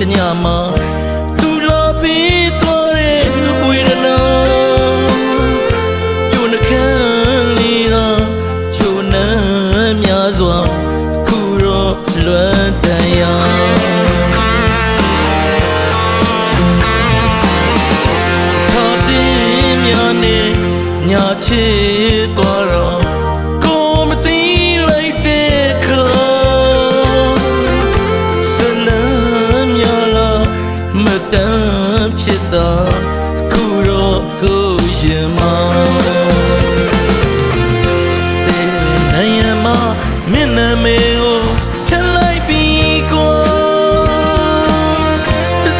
တညမှာသူလာပြီးတော့တဲ့ဝေဒနာပြုံးနှခမ်းလေးကချိုနှမ်းများစွာအခုတော့လွမ်းတန်ရာထာတင်များနဲ့ညာချေသွားတော့ မျက်နှာမေကိုဖြတ်လိုက်ပြီးကွာ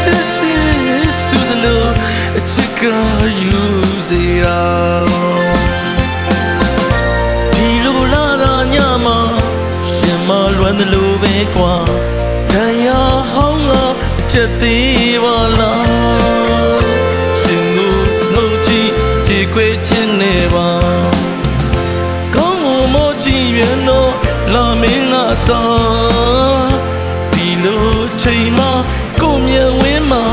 စစ်စစ်ဆုဒလို့အချစ်ကယူစေရာဒီလိုလာတာညမှာရှင်မလွမ်းတယ်လို့ပဲကွာခံရဟောင်းကအချက်သေးပါလား လာမင်းကတော့ဒီလိုချိန်မှာကိုမြင်ဝင်းမှာ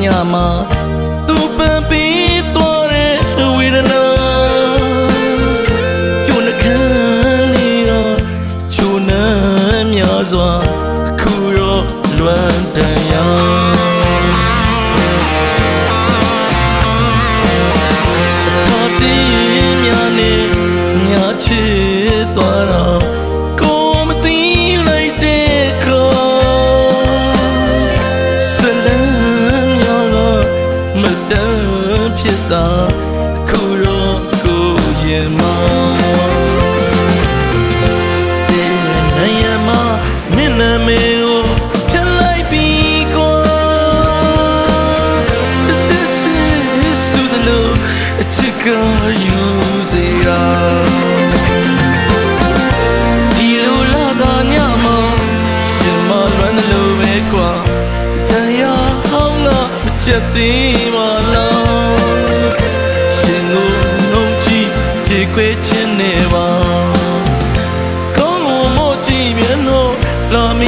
လေး ကိုရင်မတဲ့နိုင်မမင်းနာမေကိုဖြတ်လိုက်ပြီးကွာစစ်စစ်ဆုဒလို့အချစ်ကယူစေရာဒီလိုလာတာညမှာရှင်မလွမ်းတယ်လို့ပဲကွာတရားဟောင်းကမချက်သေးပါ ချင်းနေပါကောင်းလို့မို့ကြည့်မြင်တော့လာမ